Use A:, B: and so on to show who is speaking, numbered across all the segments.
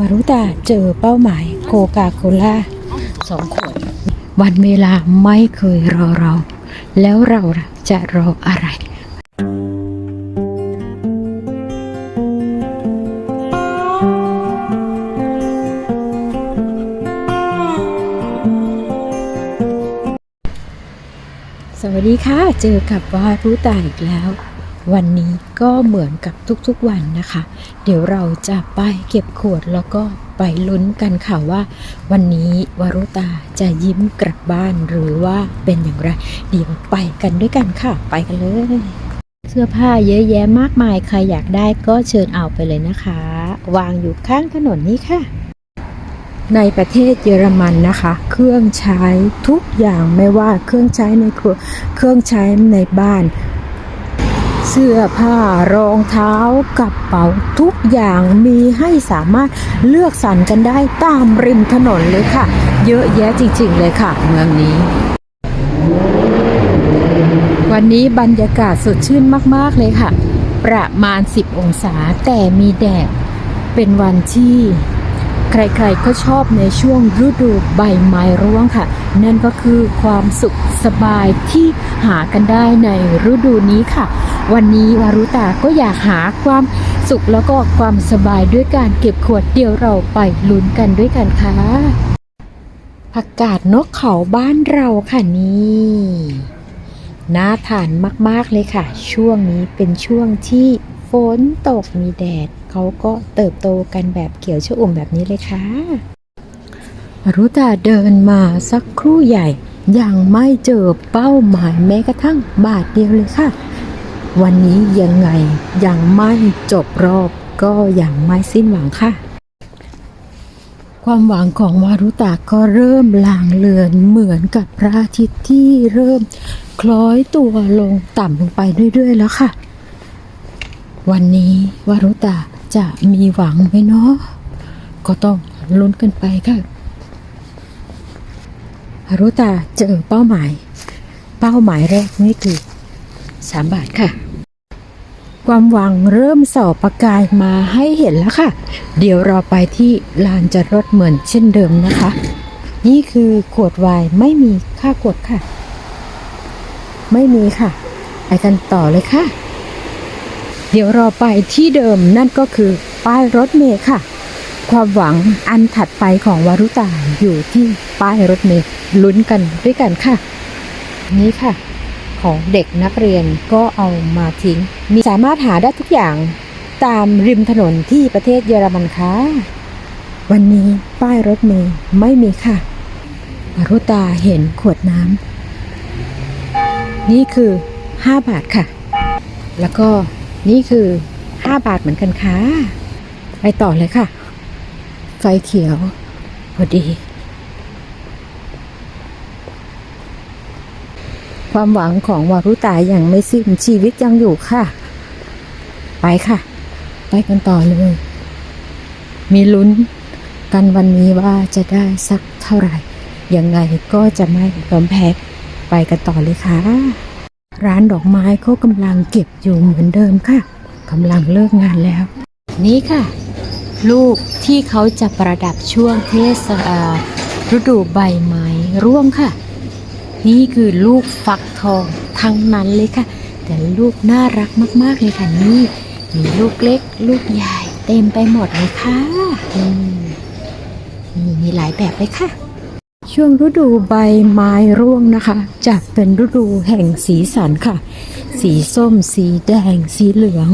A: วารุตาเจอเป้าหมายโคกาโคล่าสองขวด วันเวลาไม่เคยรอเรา แล้วเราล่ะจะรออะไรสวัสดีค่ะ เจอกับวารุตาอีกแล้ว วันนี้ก็เหมือนกับทุกๆวันนะคะ เดี๋ยวเราจะไปเก็บขวดแล้วก็ไปลุ้นกันค่ะว่า วันนี้วารุตาจะยิ้มกลับบ้านหรือว่าเป็นอย่างไร เดี๋ยวไปกันด้วยกันค่ะ ไปกันเลย เสื้อผ้าเยอะแยะมากมายใครอยากได้ก็เชิญเอาไปเลยนะคะ วางอยู่ข้างถนนนี้ค่ะในประเทศเยอรมันนะคะ เครื่องใช้ทุกอย่างไม่ว่าเครื่องใช้ในครัวเครื่องใช้ในบ้าน เสื้อผ้ารองเท้ากระเป๋าทุกอย่างมีให้สามารถเลือกสรรกันได้ตามริมถนนเลยค่ะ เยอะแยะจริง ๆ เลยค่ะ เมืองนี้ วันนี้บรรยากาศสดชื่นมาก ๆ เลยค่ะ ประมาณ 10 องศาแต่มีแดดเป็นวันที่ ใครๆก็ชอบในช่วงฤดูใบไม้ร่วงค่ะ นั่นก็คือความสุขสบายที่หากันได้ในฤดูนี้ค่ะ วันนี้วารุตาก็อยากหาความสุขแล้วก็ความสบายด้วยการเก็บขวดเดียวเราไปลุ้นกันด้วยกันค่ะผักกาดนกเขาบ้านเราค่ะนี่น่าทานมากๆเลยค่ะ ช่วงนี้เป็นช่วงที่ ฝนตกมีแดดเขาก็เติบโตกันแบบเขียวชอุ่มแบบนี้เลยค่ะรุตาเดินมาสักครู่ใหญ่ ยังไม่เจอเป้าหมายแม้กระทั่งบาทเดียวเลยค่ะ วันนี้ยังไงยังไม่จบรอบก็ยังไม่สิ้นหวังค่ะ ความหวังของวารุตาก็เริ่มลางเลือนเหมือนกับพระอาทิตย์ที่เริ่ม คล้อยตัวลงต่ำลงไปเรื่อยๆแล้วค่ะ วันนี้วารุตาจะมีหวังไหมเนาะก็ต้องลุ้นกันไปค่ะวารุตาเจอเป้าหมาย เป้าหมายแรกนี่คือสามบาทค่ะ ความหวังเริ่มสอบประกายมาให้เห็นแล้วค่ะ เดี๋ยวเราไปที่ลานจอดรถเหมือนเช่นเดิมนะคะ นี่คือขวดไวน์ไม่มีค่ากดค่ะ ไม่มีค่ะ ไปกันต่อเลยค่ะ เดี๋ยวเราไปที่เดิมนั่นก็คือป้ายรถเมล์ค่ะ ความหวังอันถัดไปของวารุตาอยู่ที่ป้ายรถเมล์ลุ้นกันด้วยกันค่ะ นี่ค่ะ ของเด็กนักเรียนก็เอามาทิ้ง มีสามารถหาได้ทุกอย่างตามริมถนนที่ประเทศเยอรมันค่ะ วันนี้ป้ายรถเมล์ไม่มีค่ะวารุตาเห็นขวดน้ำนี่คือ 5 บาทค่ะ แล้วก็ นี่คือ 5 บาทเหมือนกันค่ะ ไปต่อเลยค่ะ ไฟเขียว พอดี ความหวังของวารุตายังไม่สิ้นชีวิตยังอยู่ค่ะ ไปค่ะ ไปกันต่อเลย มีลุ้นกันวันนี้ว่าจะได้สักเท่าไหร่ ยังไงก็จะไม่ยอมแพ้ไปกันต่อเลยค่ะ ร้านดอกไม้เขากำลังเก็บอยู่เหมือนเดิมค่ะกำลังเลิกงานแล้ว นี่ค่ะ ลูกที่เขาจะประดับช่วงเทศกาลฤดูใบไม้ร่วงค่ะ นี่คือลูกฟักทองทั้งนั้นเลยค่ะ แต่ลูกน่ารักมากๆเลยค่ะนี่มีลูกเล็ก ลูกใหญ่เต็มไปหมดเลยค่ะมีมีหลายแบบเลยค่ะ ช่วงฤดูใบไม้ร่วงนะคะ จะเป็นฤดูแห่งสีสันค่ะ สีส้ม สีแดง สีเหลือง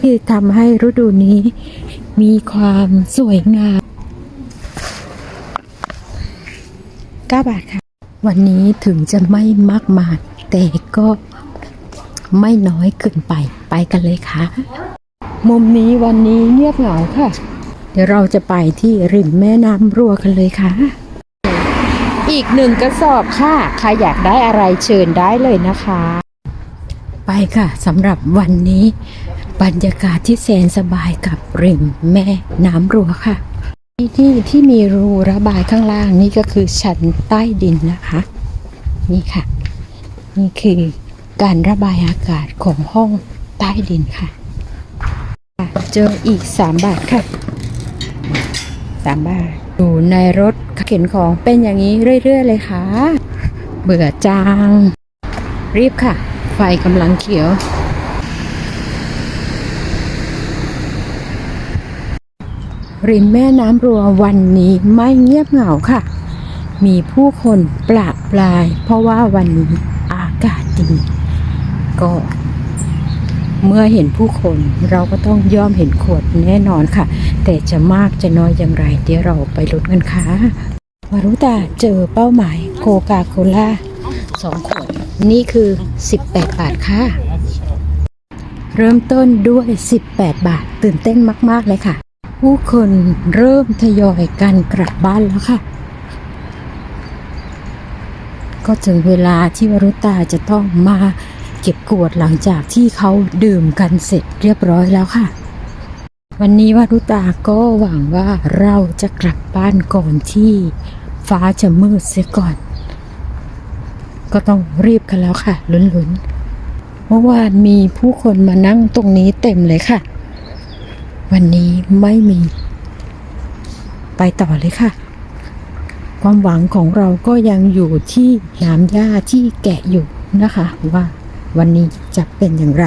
A: ที่ทำให้ฤดูนี้มีความสวยงาม9บาทค่ะ วันนี้ถึงจะไม่มากมายแต่ก็ไม่น้อยเกินไปไปกันเลยค่ะ มุมนี้วันนี้เงียบเหงาค่ะ เดี๋ยวเราจะไปที่ริมแม่น้ำรัวกันเลยค่ะ อีกหนึ่งกระสอบค่ะใครอยากได้อะไรเชิญได้เลยนะคะ ไปค่ะสำหรับวันนี้ บรรยากาศที่แสนสบายกับริมแม่น้ำรัวค่ะ ที่ที่ที่มีรูระบายข้างล่างนี่ก็คือชั้นใต้ดินนะคะ นี่ค่ะ นี่คือการระบายอากาศของห้องใต้ดินค่ะ เจออีก 3 บาทค่ะสามบาทอยู่ในรถ เข็นของเป็นอย่างนี้เรื่อย ๆ เลยค่ะ เบื่อจังรีบค่ะ ไฟกำลังเขียว ริมแม่น้ำรัววันนี้ไม่เงียบเหงาค่ะ มีผู้คนปละปลาย เพราะว่าวันนี้อากาศดี ก็เมื่อเห็นผู้คนเราก็ต้องย่อมเห็นขวดแน่นอนค่ะ แต่จะมากจะน้อยอย่างไร เดี๋ยวเราไปลุ้นกันค่ะ วารุตาเจอเป้าหมายโคกาโคล่าสองขวด นี่คือ 18 บาทค่ะ เริ่มต้นด้วย 18 บาท ตื่นเต้นมาก ๆ เลยค่ะ ผู้คนเริ่มทยอยกันกลับบ้านแล้วค่ะ ก็ถึงเวลาที่วรุตาจะต้องมาเก็บกวดหลังจากที่เขาดื่มกันเสร็จเรียบร้อยแล้วค่ะ วันนี้วรุตาก็หวังว่าเราจะกลับบ้านก่อนที่ฟ้าจะมืดเสียก่อน ก็ต้องรีบกันแล้วค่ะ ลุ้นๆเมื่อวานมีผู้คนมานั่งตรงนี้เต็มเลยค่ะ วันนี้ไม่มี ไปต่อเลยค่ะ ความหวังของเราก็ยังอยู่ที่น้ำหญ้าที่แกะอยู่นะคะว่า วันนี้จะเป็นอย่างไร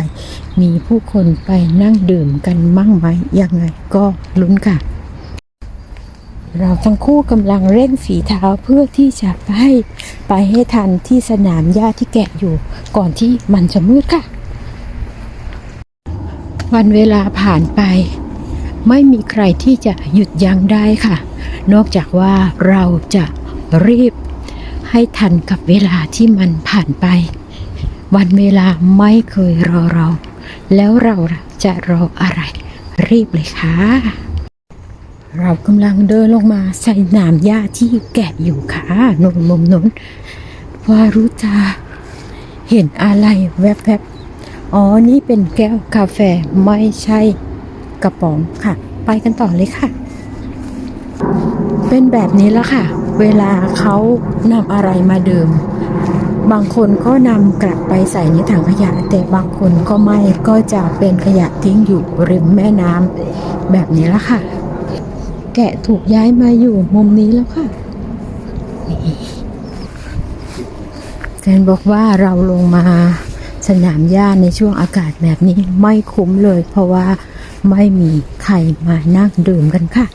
A: มีผู้คนไปนั่งดื่มกันมั่งไหมยังไงก็ลุ้นค่ะ เราทั้งคู่กำลังเร่งฝีเท้าเพื่อที่จะไปไปให้ทันที่สนามหญ้าที่แกะอยู่ ก่อนที่มันจะมืดค่ะ วันเวลาผ่านไป ไม่มีใครที่จะหยุดยั้งได้ค่ะ นอกจากว่าเราจะรีบให้ทันกับเวลาที่มันผ่านไป วันเวลาไม่เคยรอเรา แล้วเราจะรออะไร รีบเลยค่ะ เรากำลังเดินลงมาใส่หนามหญ้าที่แกะอยู่ค่ะนนมุมนนวารุจาเห็นอะไรแวบๆ อ๋อ นี่เป็นแก้วกาแฟไม่ใช่กระป๋องค่ะ ไปกันต่อเลยค่ะ เป็นแบบนี้แล้วค่ะ เวลาเขานำอะไรมาดื่ม บางคนก็นำกลับไปใส่ในถังขยะ แต่บางคนก็ไม่ก็จะเป็นขยะทิ้งอยู่ริมแม่น้ำแบบนี้แล้วค่ะ แกะถูกย้ายมาอยู่มุมนี้แล้วค่ะแฟนบอกว่าเราลงมาสนามหญ้าในช่วงอากาศแบบนี้ไม่คุ้มเลย เพราะว่าไม่มีใครมานั่งดื่มกันค่ะ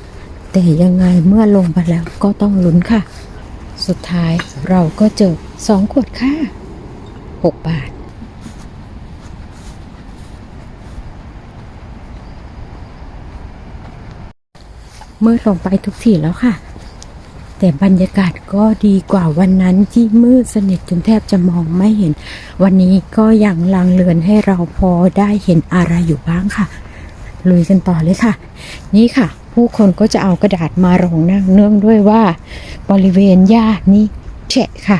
A: แต่ยังไงเมื่อลงไปแล้วก็ต้องลุ้นค่ะ สุดท้ายเราก็เจอ สองขวดค่ะหกบาท มืดลงไปทุกทีแล้วค่ะ แต่บรรยากาศก็ดีกว่าวันนั้นที่มืดสนิทจนแทบจะมองไม่เห็น วันนี้ก็ยังลางเลือนให้เราพอได้เห็นอะไรอยู่บ้างค่ะ ลุยกันต่อเลยค่ะ นี่ค่ะ ผู้คนก็จะเอากระดาษมารองนั่งเนื่องด้วยว่า บริเวณหญ้านี้แฉะค่ะ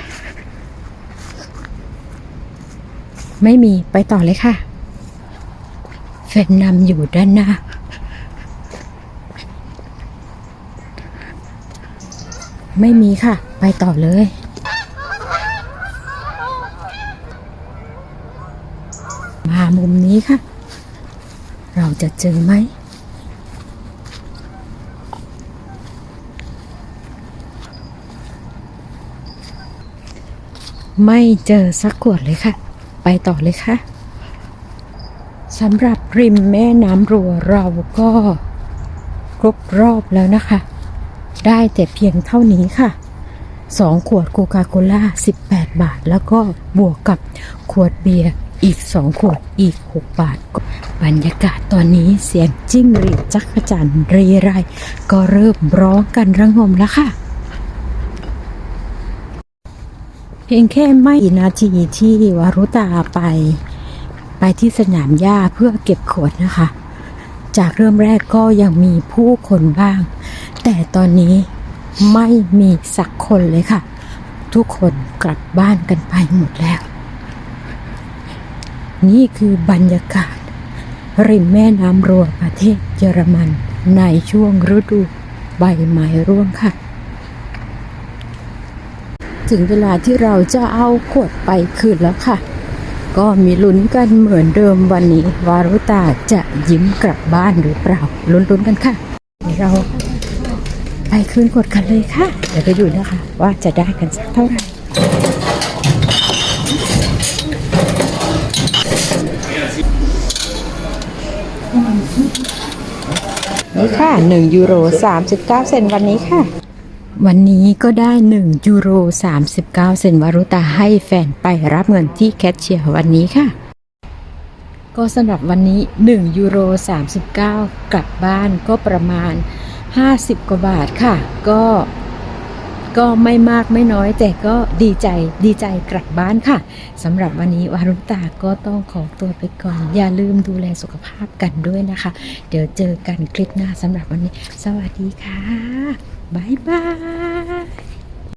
A: ไม่มีไปต่อเลยค่ะแฟนนำอยู่ด้านหน้า ไม่มีค่ะ ไปต่อเลย มามุมนี้ค่ะ เราจะเจอไหมไม่เจอสักขวดเลยค่ะ ไปต่อเลยค่ะสำหรับริมแม่น้ำรัวเราก็ครบรอบแล้วนะคะ ได้แต่เพียงเท่านี้ค่ะ 2 ขวดโคคาโคล่า18 บาท แล้วก็บวกกับขวดเบียร์อีก 2 ขวดอีก 6 บาท บรรยากาศตอนนี้เสียงจิ้งหรีดจักรจันร์รีไรก็เริ่มร้องกันระงมแล้วค่ะ เพียงแค่ไม่กี่นาทีที่วารุตาไป ไปที่สนามหญ้าเพื่อเก็บขวดนะคะ จากเริ่มแรกก็ยังมีผู้คนบ้าง แต่ตอนนี้ไม่มีสักคนเลยค่ะ ทุกคนกลับบ้านกันไปหมดแล้ว นี่คือบรรยากาศ ริมแม่น้ำรัวประเทศเยอรมันในช่วงฤดูใบไม้ร่วงค่ะ ถึงเวลาที่เราจะเอาขวดไปคืนแล้วค่ะ ก็มีลุ้นกันเหมือนเดิมวันนี้ วารุตาจะยิ้มกลับบ้านหรือเปล่า ลุ้นๆกันค่ะ เราไปคืนกดกันเลยค่ะ เดี๋ยวไปดูนะคะ ว่าจะได้กันสักเท่าไหร่นี่ค่ะ 1 ยูโร 39 เซนวันนี้ค่ะ วันนี้ก็ได้1ยูโร39 เซนวารุตาให้แฟนไปรับเงินที่แคชเชียร์วันนี้ค่ะ ก็สำหรับวันนี้1ยูโร39 กลับบ้านก็ประมาณ 50 กว่าบาทค่ะ ก็ก็ไม่มากไม่น้อย แต่ก็ดีใจดีใจกลับบ้านค่ะสำหรับวันนี้วารุตาก็ต้องขอตัวไปก่อน อย่าลืมดูแลสุขภาพกันด้วยนะคะ เดี๋ยวเจอกันคลิปหน้าสำหรับวันนี้ สวัสดีค่ะ บ๊ายบาย